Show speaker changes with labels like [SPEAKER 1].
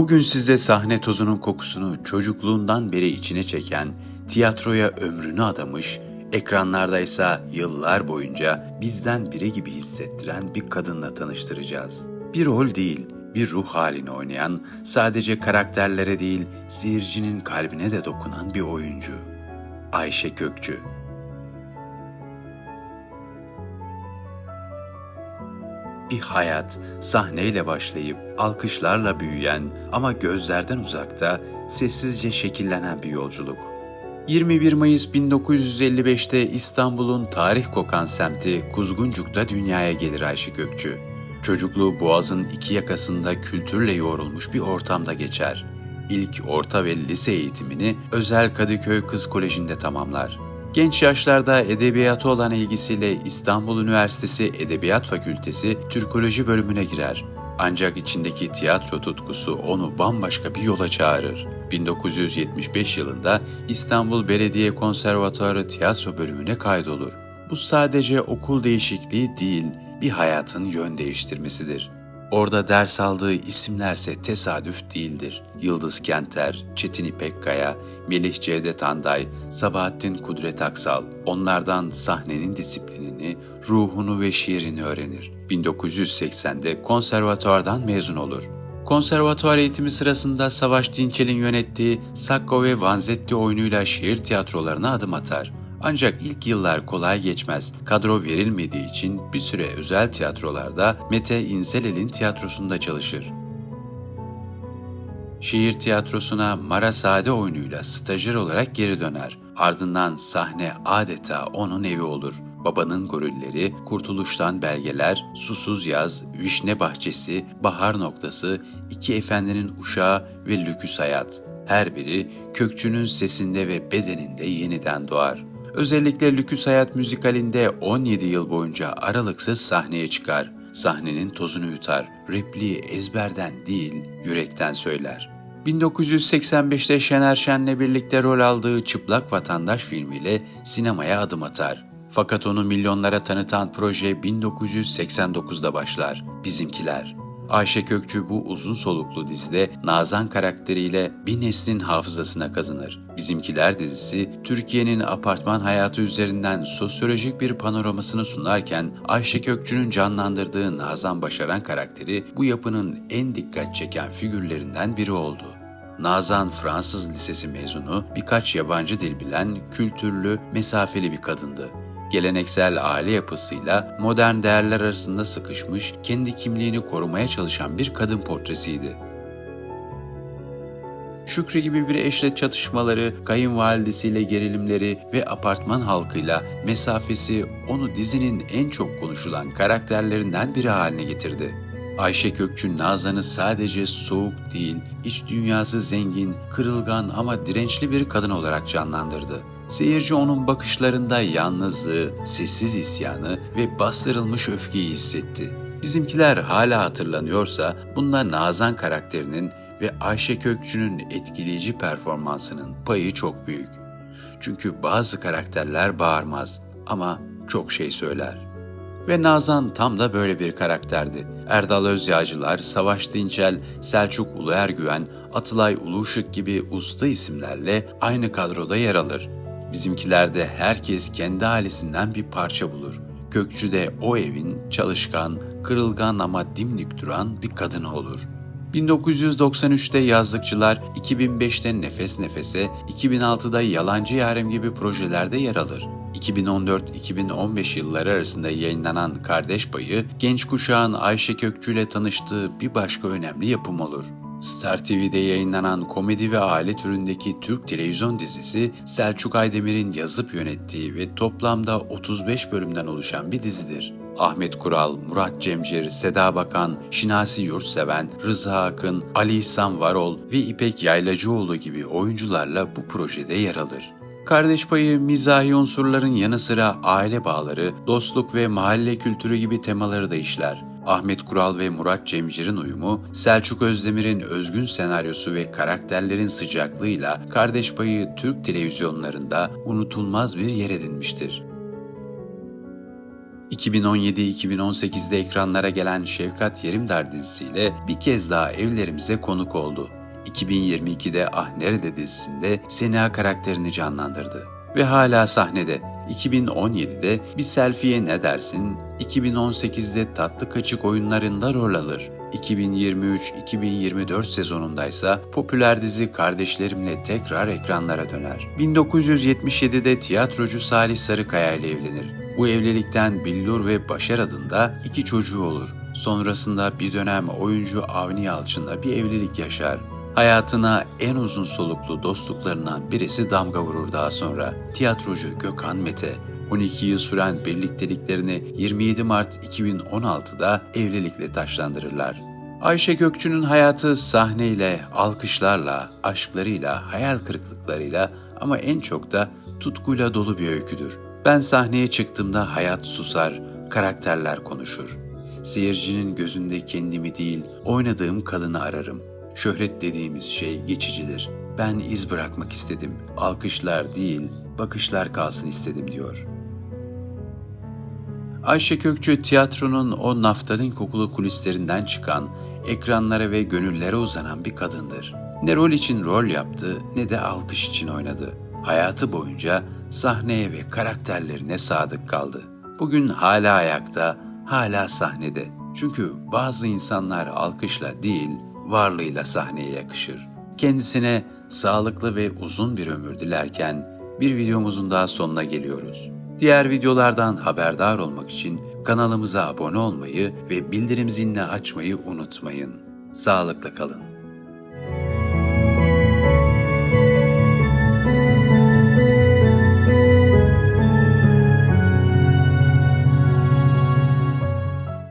[SPEAKER 1] Bugün size sahne tozunun kokusunu çocukluğundan beri içine çeken, tiyatroya ömrünü adamış, ekranlardaysa yıllar boyunca bizden biri gibi hissettiren bir kadınla tanıştıracağız. Bir rol değil, bir ruh halini oynayan, sadece karakterlere değil, seyircinin kalbine de dokunan bir oyuncu. Ayşe Kökçü Bir hayat sahneyle başlayıp alkışlarla büyüyen ama gözlerden uzakta sessizce şekillenen bir yolculuk. 21 Mayıs 1955'te İstanbul'un tarih kokan semti Kuzguncuk'ta dünyaya gelir Ayşe Gökçü. Çocukluğu Boğaz'ın iki yakasında kültürle yoğrulmuş bir ortamda geçer. İlk orta ve lise eğitimini Özel Kadıköy Kız Koleji'nde tamamlar. Genç yaşlarda edebiyata olan ilgisiyle İstanbul Üniversitesi Edebiyat Fakültesi Türkoloji bölümüne girer. Ancak içindeki tiyatro tutkusu onu bambaşka bir yola çağırır. 1975 yılında İstanbul Belediye Konservatuarı tiyatro bölümüne kaydolur. Bu sadece okul değişikliği değil, bir hayatın yön değiştirmesidir. Orada ders aldığı isimlerse tesadüf değildir. Yıldız Kenter, Çetin İpekkaya, Melih Cevdet Anday, Sabahattin Kudret Aksal onlardan sahnenin disiplinini, ruhunu ve şiirini öğrenir. 1980'de konservatuardan mezun olur. Konservatuar eğitimi sırasında Savaş Dinçel'in yönettiği Sacco ve Vanzetti oyunuyla şehir tiyatrolarına adım atar. Ancak ilk yıllar kolay geçmez. Kadro verilmediği için bir süre özel tiyatrolarda Mete İnselel'in tiyatrosunda çalışır. Şehir tiyatrosuna Mara Sade oyunuyla stajyer olarak geri döner. Ardından sahne adeta onun evi olur. Babanın Gorilleri, Kurtuluştan Belgeler, Susuz Yaz, Vişne Bahçesi, Bahar Noktası, İki Efendinin Uşağı ve Lüküs Hayat. Her biri kökçünün sesinde ve bedeninde yeniden doğar. Özellikle Lüküs Hayat müzikalinde 17 yıl boyunca aralıksız sahneye çıkar. Sahnenin tozunu yutar, repliği ezberden değil, yürekten söyler. 1985'te Şener Şen'le birlikte rol aldığı Çıplak Vatandaş filmiyle sinemaya adım atar. Fakat onu milyonlara tanıtan proje 1989'da başlar. Bizimkiler. Ayşe Kökçü bu uzun soluklu dizide Nazan karakteriyle bir neslin hafızasına kazınır. Bizimkiler dizisi Türkiye'nin apartman hayatı üzerinden sosyolojik bir panoramasını sunarken Ayşe Kökçü'nün canlandırdığı Nazan Başaran karakteri bu yapının en dikkat çeken figürlerinden biri oldu. Nazan Fransız Lisesi mezunu, birkaç yabancı dil bilen, kültürlü, mesafeli bir kadındı geleneksel aile yapısıyla modern değerler arasında sıkışmış, kendi kimliğini korumaya çalışan bir kadın portresiydi. Şükrü gibi bir eşle çatışmaları, kayınvalidesiyle gerilimleri ve apartman halkıyla mesafesi onu dizinin en çok konuşulan karakterlerinden biri haline getirdi. Ayşe Kökçü Nazan'ı sadece soğuk değil, iç dünyası zengin, kırılgan ama dirençli bir kadın olarak canlandırdı. Seyirci onun bakışlarında yalnızlığı, sessiz isyanı ve bastırılmış öfkeyi hissetti. Bizimkiler hala hatırlanıyorsa bunda Nazan karakterinin ve Ayşe Kökçü'nün etkileyici performansının payı çok büyük. Çünkü bazı karakterler bağırmaz ama çok şey söyler. Ve Nazan tam da böyle bir karakterdi. Erdal Özyağcılar, Savaş Dinçel, Selçuk Uluergüven, Atılay Uluşık gibi usta isimlerle aynı kadroda yer alır. Bizimkilerde herkes kendi ailesinden bir parça bulur. Kökçü de o evin çalışkan, kırılgan ama dimdik duran bir kadını olur. 1993'te Yazlıkçılar, 2005'te Nefes Nefese, 2006'da Yalancı Yarem gibi projelerde yer alır. 2014-2015 yılları arasında yayınlanan Kardeş Payı, genç kuşağın Ayşe Kökçü ile tanıştığı bir başka önemli yapım olur. Star TV'de yayınlanan komedi ve aile türündeki Türk televizyon dizisi Selçuk Aydemir'in yazıp yönettiği ve toplamda 35 bölümden oluşan bir dizidir. Ahmet Kural, Murat Cemcir, Seda Bakan, Şinasi Yurtseven, Rıza Akın, Ali İhsan Varol ve İpek Yaylacıoğlu gibi oyuncularla bu projede yer alır. Kardeş payı mizahi unsurların yanı sıra aile bağları, dostluk ve mahalle kültürü gibi temaları da işler. Ahmet Kural ve Murat Cemcir'in uyumu, Selçuk Özdemir'in özgün senaryosu ve karakterlerin sıcaklığıyla Kardeş Payı Türk televizyonlarında unutulmaz bir yer edinmiştir. 2017-2018'de ekranlara gelen Şefkat Yerimdar dizisiyle bir kez daha evlerimize konuk oldu. 2022'de Ah Nerede dizisinde Sena karakterini canlandırdı. Ve hala sahnede. 2017'de Bir Selfie'ye Ne Dersin, 2018'de Tatlı Kaçık oyunlarında rol alır. 2023-2024 sezonundaysa popüler dizi Kardeşlerimle tekrar ekranlara döner. 1977'de tiyatrocu Salih Sarıkaya ile evlenir. Bu evlilikten Billur ve Başar adında iki çocuğu olur. Sonrasında bir dönem oyuncu Avni Yalçın'la bir evlilik yaşar. Hayatına en uzun soluklu dostluklarından birisi damga vurur daha sonra. Tiyatrocu Gökhan Mete, 12 yıl süren birlikteliklerini 27 Mart 2016'da evlilikle taşlandırırlar. Ayşe Gökçü'nün hayatı sahneyle, alkışlarla, aşklarıyla, hayal kırıklıklarıyla ama en çok da tutkuyla dolu bir öyküdür. Ben sahneye çıktığımda hayat susar, karakterler konuşur. Seyircinin gözünde kendimi değil, oynadığım kadını ararım. Şöhret dediğimiz şey geçicidir. Ben iz bırakmak istedim. Alkışlar değil, bakışlar kalsın istedim diyor. Ayşe Kökçü tiyatronun o naftalin kokulu kulislerinden çıkan, ekranlara ve gönüllere uzanan bir kadındır. Ne rol için rol yaptı ne de alkış için oynadı. Hayatı boyunca sahneye ve karakterlerine sadık kaldı. Bugün hala ayakta, hala sahnede. Çünkü bazı insanlar alkışla değil, varlığıyla sahneye yakışır. Kendisine sağlıklı ve uzun bir ömür dilerken bir videomuzun daha sonuna geliyoruz. Diğer videolardan haberdar olmak için kanalımıza abone olmayı ve bildirim zilini açmayı unutmayın. Sağlıkla kalın.